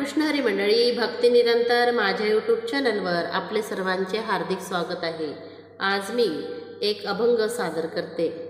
कृष्णहरी मंडळी भक्ती निरंतर माझ्या यूट्यूब चॅनलवर आपले सर्वांचे हार्दिक स्वागत आहे. आज मी एक अभंग सादर करते.